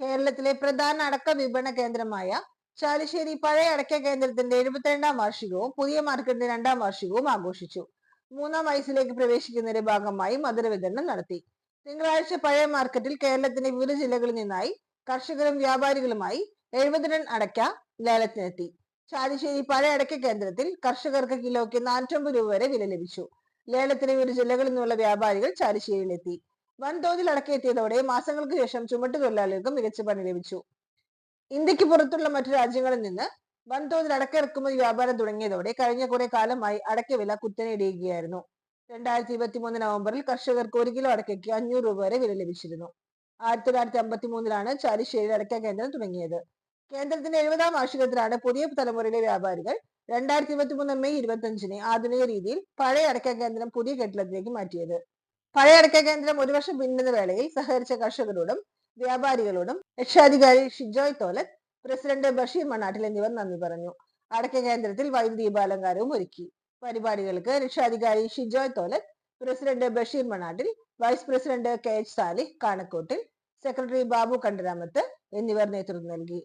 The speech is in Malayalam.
കേരളത്തിലെ പ്രധാന അടക്ക വിപണന കേന്ദ്രമായ ചാലിശ്ശേരി പഴയ അടക്ക കേന്ദ്രത്തിന്റെ എഴുപത്തിരണ്ടാം വാർഷികവും പുതിയ മാർക്കറ്റിന്റെ രണ്ടാം വാർഷികവും ആഘോഷിച്ചു. മൂന്നാം വയസ്സിലേക്ക് പ്രവേശിക്കുന്നതിന്റെ ഭാഗമായി മധുര വിതരണം നടത്തി. തിങ്കളാഴ്ച പഴയ മാർക്കറ്റിൽ കേരളത്തിന്റെ വിവിധ ജില്ലകളിൽ നിന്നായി കർഷകരും വ്യാപാരികളുമായി എഴുപത് ടൺ അടയ്ക്ക ലേലത്തിനെത്തി. ചാലിശ്ശേരി പഴയ അടയ്ക്ക കേന്ദ്രത്തിൽ കർഷകർക്ക് കിലോയ്ക്ക് നാനൂറ്റമ്പത് രൂപ വരെ വില ലഭിച്ചു. ലേലത്തിന് വിവിധ ജില്ലകളിൽ നിന്നുള്ള വ്യാപാരികൾ ചാലിശ്ശേരിയിലെത്തി വൻതോതിൽ അടക്കെത്തിയതോടെ മാസങ്ങൾക്ക് ശേഷം ചുമട്ടുതൊഴിലാളികൾക്ക് മികച്ച പണി ലഭിച്ചു. ഇന്ത്യയ്ക്ക് പുറത്തുള്ള മറ്റു രാജ്യങ്ങളിൽ നിന്ന് വൻതോതിൽ അടക്ക ഇറക്കുമതി വ്യാപാരം തുടങ്ങിയതോടെ കഴിഞ്ഞ കുറെ കാലമായി അടക്ക വില കുത്തനെ ഇടിയുകയായിരുന്നു രണ്ടായിരത്തി ഇരുപത്തി മൂന്ന് നവംബറിൽ കർഷകർക്ക് ഒരു കിലോ അടക്കയ്ക്ക് അഞ്ഞൂറ് രൂപ വരെ വില ലഭിച്ചിരുന്നു. ആയിരത്തി തൊള്ളായിരത്തി അമ്പത്തി മൂന്നിലാണ് ചാലിശ്ശേരി അടക്ക കേന്ദ്രം തുടങ്ങിയത്. കേന്ദ്രത്തിന്റെ എഴുപതാം വാർഷികത്തിലാണ് പുതിയ തലമുറയിലെ വ്യാപാരികൾ രണ്ടായിരത്തി ഇരുപത്തി മൂന്ന് മെയ് ഇരുപത്തി അഞ്ചിന് ആധുനിക രീതിയിൽ പഴയ അടക്ക കേന്ദ്രം പുതിയ കെട്ടിടത്തിലേക്ക് മാറ്റിയത്. പഴയ അടക്ക കേന്ദ്രം ഒരു വർഷം പിന്നിടുന്ന വേളയിൽ സഹകരിച്ച കർഷകരോടും വ്യാപാരികളോടും രക്ഷാധികാരി ഷിജോയ് തോലത്ത് പ്രസിഡന്റ് ബഷീർ മണ്ണാട്ടിൽ എന്നിവർ നന്ദി പറഞ്ഞു. അടക്ക കേന്ദ്രത്തിൽ വൈദ്യുതീപാലങ്കാരവും ഒരുക്കി. പരിപാടികൾക്ക് രക്ഷാധികാരി Shijoy Tholath president Basheer Mannattil vice president K H Salih Kanakkottil secretary Babu Kandaramath എന്നിവർ നേതൃത്വം നൽകി.